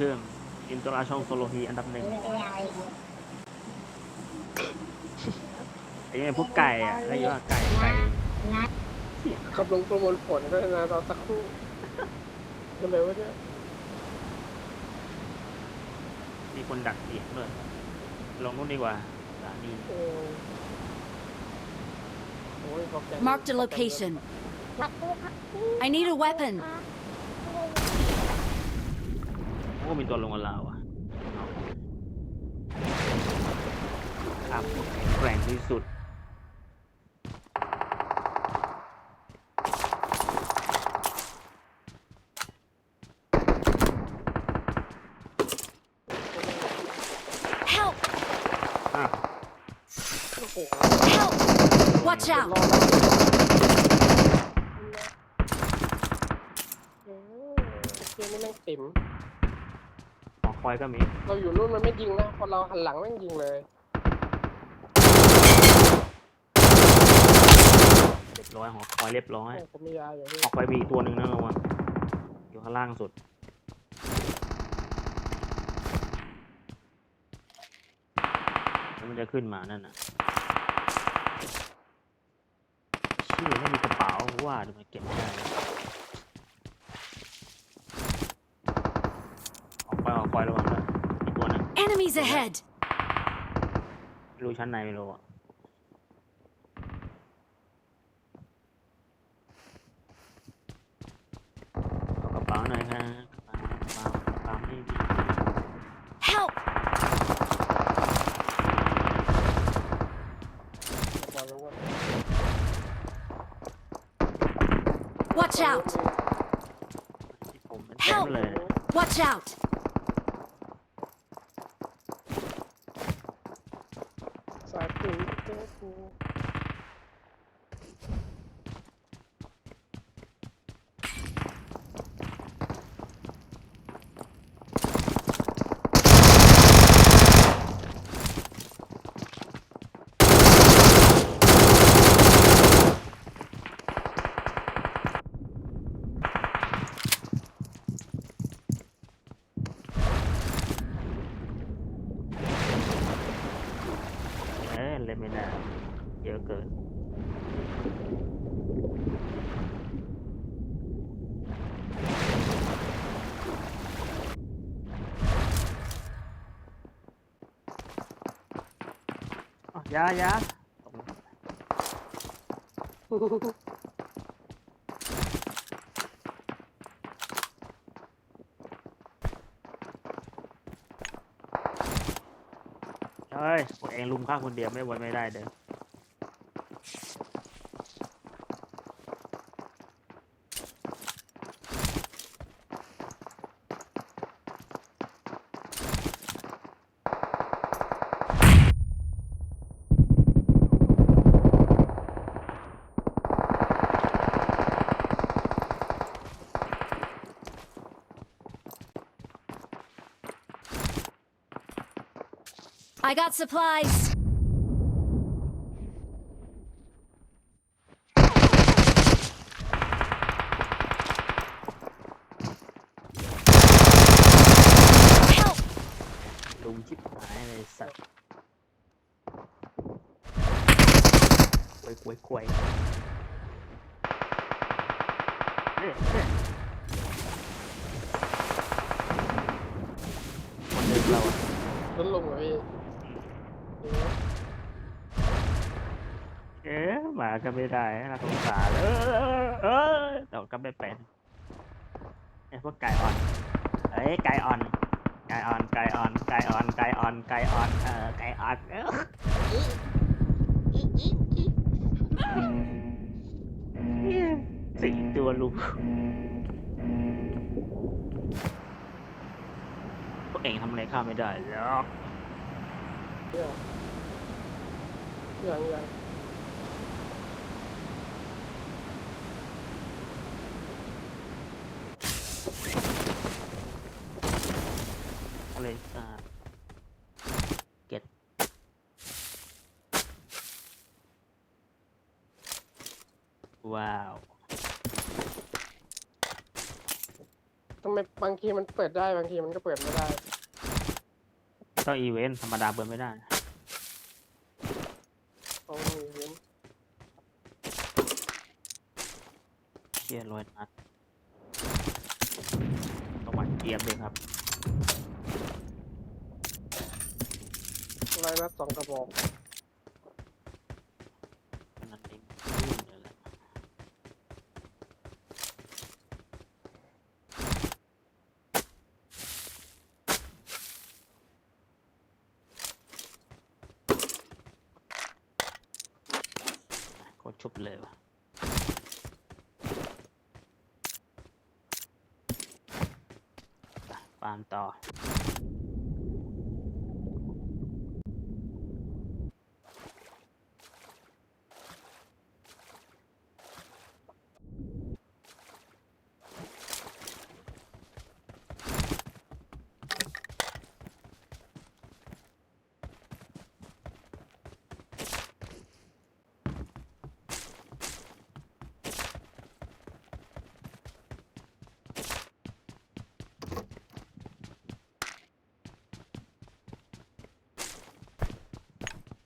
เครื่องอินตราช่องโซโลฮีอันดับหนึ่งไอ้เนี่ยพวกไก่อะอะไรเยอะไก่ไก่ขับลงประมวลผลด้วยนะรอสักครู่ก็เลยว่าเนี่ยมีคนดักเสียงด้วยลงนู้นดีกว่าสถานีเออโอ้ยบอกแก Marked a location. I need a weapon. โอ้มีตัวลงกับเราอะครับแข็งแกร่งที่สุด Help! อะโอ้โห Help! Watch รอ out! ดแล้วเออเกมนี้แม่งติ๋มหอ คอยก็มี เราอยู่นู่นมันไม่ยิงนะ พอเราหันหลังแม่งยิงเลย เรียบร้อยหอคอยเรียบร้อย โอ้ผมมียาอยู่พี่หอคอยมีอีกตัวหนึ่งนะระวังอยู่ข้างล่างสุด แล้วมันจะขึ้นมานั่นน่ะชื่อไม่มีกระเป๋าว่าเดี๋ยวมันเก็บไม่ได้ออ Enemies ahead! ไม่รู้ชั้นในไม่รู้อะเอากระเป๋าหน่อยครับกระเป๋ากระเป๋ากระเป๋าไม่มี Help! บอกเลยว่า Watch out! ที่ผมเป็นเต็มเลย Watch out! สายติ๋มเจ้ากู เอ้ยเล่นไม่ได้เยอะเกิน อ๋อ ยายาตกลงเฮ้ยพวกเองลุมฆ่าคนเดียวไม่ไว้ไม่ได้เด้อ I got supplies! ลุมชิบหายเลยสัตว์ควยควยควยเฮ้ยเฮ้ยคนเดินเราอะ ลดลงเหรอพี่ เอ๊ะหมาก็ไม่ได้น่าสงสารเออเออแต่ก็ไม่เป็นไอ้พวกไก่อ่อนเอ้ยไก่อ่อน ไก่อ่อนไก่อ่อนไก่อ่อนไก่อ่อนไก่อ่อนเออไก่อ่อนเออสี่ตัวลูกพวกเองทำอะไรข้าไม่ได้หรอก ยังยังเลยอ่าเก็ตว้าวทำไมบางทีมันเปิดได้บางทีมันก็เปิดไม่ได้ ก็อีเวนต์ธรรมดาเปิดไม่ได้เอาอีเวนต์เชียร์รอยนัดต้องหวานเกียบเลยครับร้อยนัดสองกระบอก นั่นเองลื่นเลยแหละ ก็ชุบเลยวะปามต่อ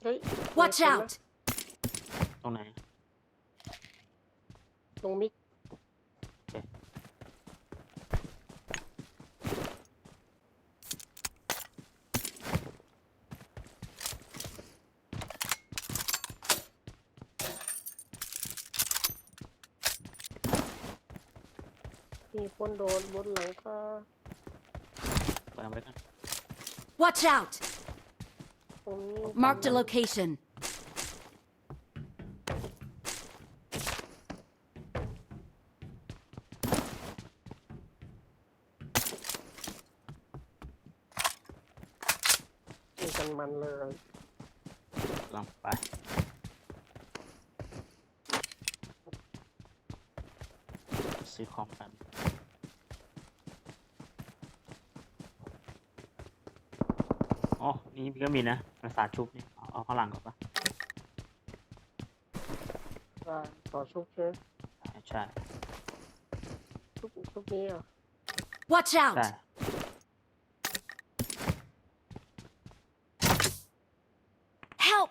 เฮ้ย Watch มีคนนะ out! ตรงไหน ตรงมิกมีคนโดนบนหลังคา วางไว้กัน Watch out! ตรงนี้ Marked a location. มีกันมั นเลยลองไปซื้อของกันอ๋อนี่ก็มีนะภาษาชุบนี่เอาเอาข้างหลังก่อนปะได้ต่อชุบใช่ไหมใช่ใช่ชุบชุบนี้อะ Watch ใช่ out! Help!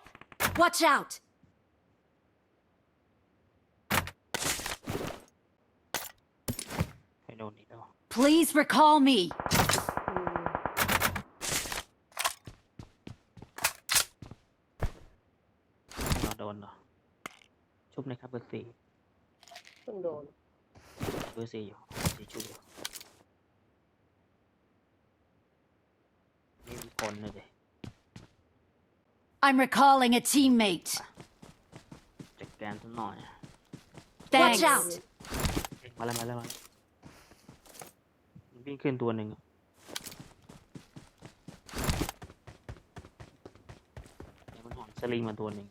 Watch out! ไปโดนอีกแล้ว Please recall me. อืม เราโด นเหรอ ชุบนะครับเบอร์สี่เพิ่งโดนเบอร์สี่อยู่สี่ชุบอยู่ไม่มีคนเลยดิ I'm recalling a teammate. จัดการสักหน่อย Thanks. Watch out! เอ๊ะมาแล้วมาแล้วมาแล้วมันวิ่งขึ้นตัวหนึ่งอะเดี๋ยวมันหอนสลิงมาตัวหนึ่ง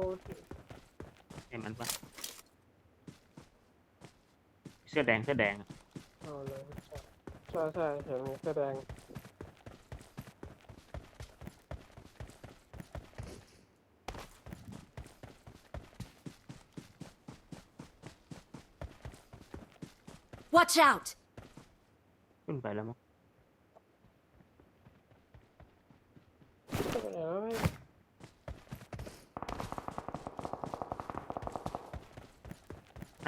โอ้ยเห็นมันปะเสื้อแดงเสื้อแดงอะเอาเลยใช่ใช่ใช่เห็นแสดง Watch out! ขึ้นไปแล้วมั้ง ก็ไปแล้ว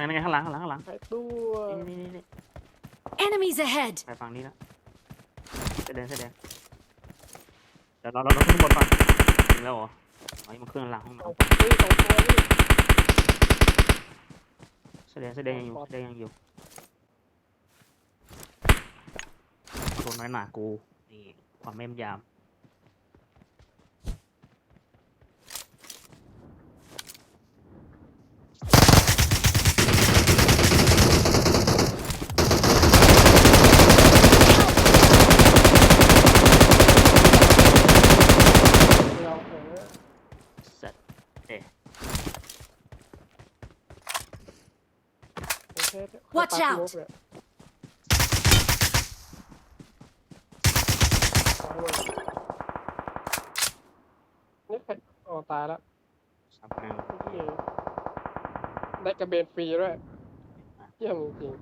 นั่นไงข้างหลังข้างหลังข้างหลัง หายตัว นี่นี่นี่ Enemies ahead! ไปฝั่งนี้แล้วเสื้อแดงเสื้อแดงเดี๋ยวเราเราเราขึ้นบนก่อนถึงแล้วเหรออ๋อนี่มันเครื่องหลังห้องสองน้ำนี่สองตัวนี่เสื้อแดงเสื้อแดงยังอยู่เสื้อแดงยังอยู่โดนน้อยหนากูนี่ความแม่นยำ เราเห็นแล้ว เสร็จเอ๊ะ โอเค Watch ให้ out ปาสโมกเลยเอาเลยนี่ใครอ๋อตายแล้วสามแนวโอเคได้กระเบนฟรีด้วยอะเยี่ยมจริงๆ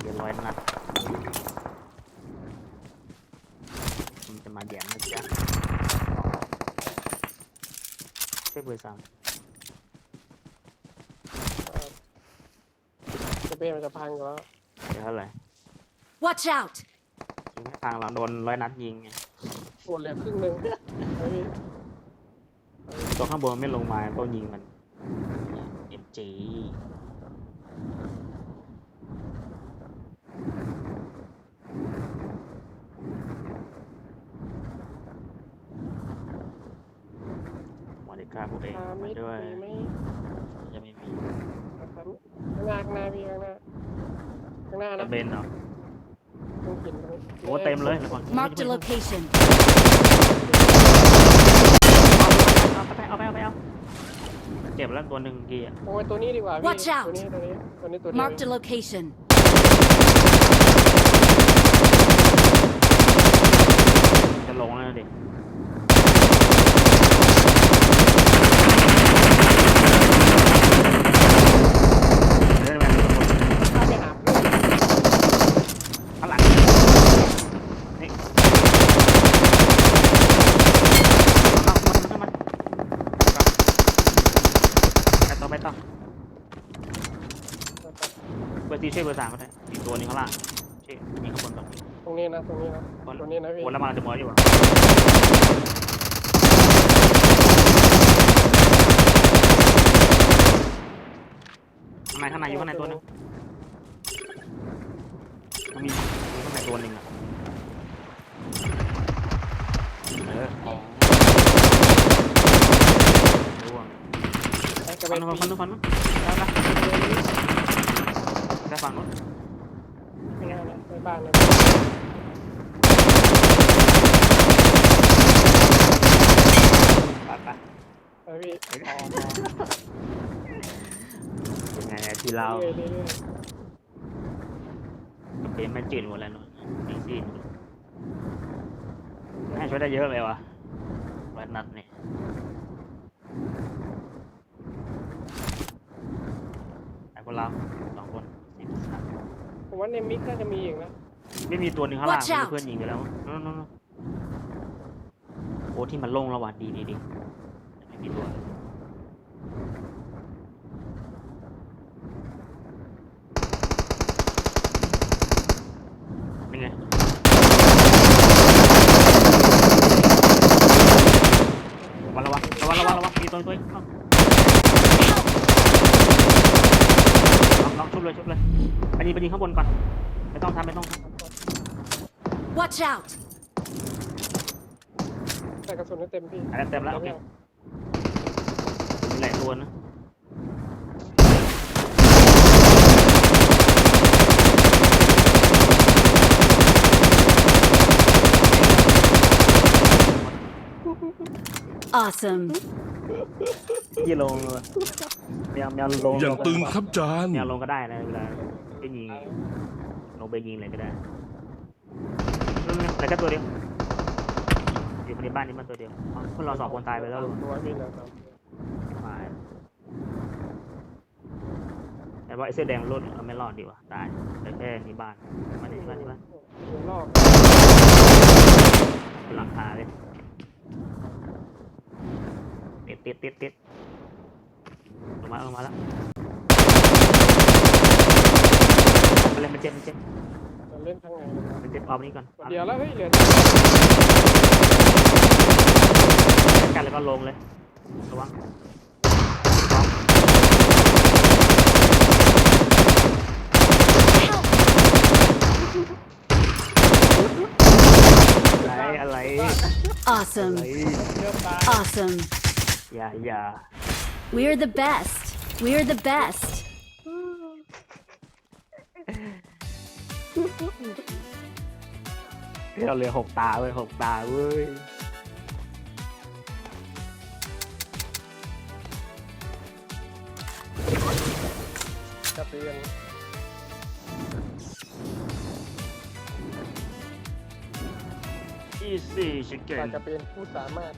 เรียนร้อยนัดมันจะมาแย่งนะจ๊ะใช่เบอร์สาม จะเป็นมันจะพังอยู่แล้วเดี๋ยวเท่าไหร่ Watch out! ยิงไม่ทางเราโดนร้อยนัดยิงไงปวดเหลือครึ่งหนึ่งไอ้พี่ตัวข้างบนมันไม่ลงมาต้องยิงมันเอ็มจีมอดิก้าพวกเองพามามิดด้วย มีไหมจะไม่มีข้างหน้าข้างหน้าพี่ข้างหน้าข้างหน้าจะนะเบนเหรอต้องกินตรงนี้โอ้เต็มเลยระวัง Marked a location. เอาไปเอาไปเอาไปเอาเจ็บแล้วตัวหนึ่งเกียร์โอ้ยตัวนี้ดีกว่าพี่ Watch out ตัวนี้ตัวนี้ตัวนี้ตัวนี้ Marked a location. จะลงแล้วนะดิเล่นแมน ถ้าไปหาเพื่อน ข้างหลังนี่มามามามาไปต่อไปต่อเบอร์ตีช่วยเบอร์สามก็ได้อีกตัวหนึงข้างล่างช่วยยิงข้างบนก่อน ตรงนี้นะตรงนี้นะบนตัวนี้นะพี่บนแล้วมันจะหมดอยู่อะข้างในข้างในอยู่ข้างในตัวหนึงมันมีมีข้างในตัวหนึ่งอะเอออ๋อร่วงไอ้กระฟัเบนนนู้นฟันนู้นฟันนู้นได้ปะได้ฝั่งนู้นข้างหน้านะในบ้านนะไปไป ไอ้พี่ เป็นไงอะที่ เราเรื่อยๆเรื่อยเป็นแม่จืดหมดแล้วเนอะจริงๆแม่ช่วยได้เยอะเลยวะวันนัดนี่ไอ้พวกเราสองคนสิบสามๆผมว่าในมิกน่าจะมีอีกนะไม่มีตัวหนึ่งข้างล่าง Watch มี out เพื่อนยิงไปแล้วนู่นนู่นนู่นโอ้ที่มันโล่งแล้วว่ะดีดีดีไม่มีตัวนี่ไง ระวังระวังระวังระวังระวังมีตัวตัวลองลองชุบ เลยชุบเลยไปยิงไปยิงข้างบนก่อนไม่ต้องทำไม่ต้องท Watch out! แต่กระสุนไม่เต็มพี่ำอันนั้นเต็มแล้วโอเคมีหลายตัวนะ Awesome. ยี่ลงเลยแมวแมวลงอย่างตึงครับจานแมวลงก็ได้นะเวลาไปยิงลงไปยิงเลยก็ได้นู่นๆแต่ก็ตัวเดียวอยู่คนในบ้านนี้มันตัวเดียวอ๋อพวกเราสองคนตายไปแล้วตัวพี่นะครัมาแต่ว่าไอ้เสื้อแดงรอดเอาไม่รอดดีกว่าตายแต่แค่ในบ้านมาในบ้านในบ้านอยู่รอบหลังคาเลย ติดติดติดติดลงมาลงมาแล้วไปเลยมันเจ็บมันเจ็บจะเล่นทางไหนเลยนะมันเจ็บเอาอันนี้ก่อนเอาเดี๋ยวแล้วเฮ้ยเหลือกันแล้วก็ลงเลยระวังอะไรอะไร Awesome. อะไรเยอะตาย Awesome. อย่าอย่า We're the best. We're the best. เราเหลือหกตาเว้ยหกตาเว้ยกระเตือนอีซี่ชิคเก้ปากนกระเบนผู้สามารถ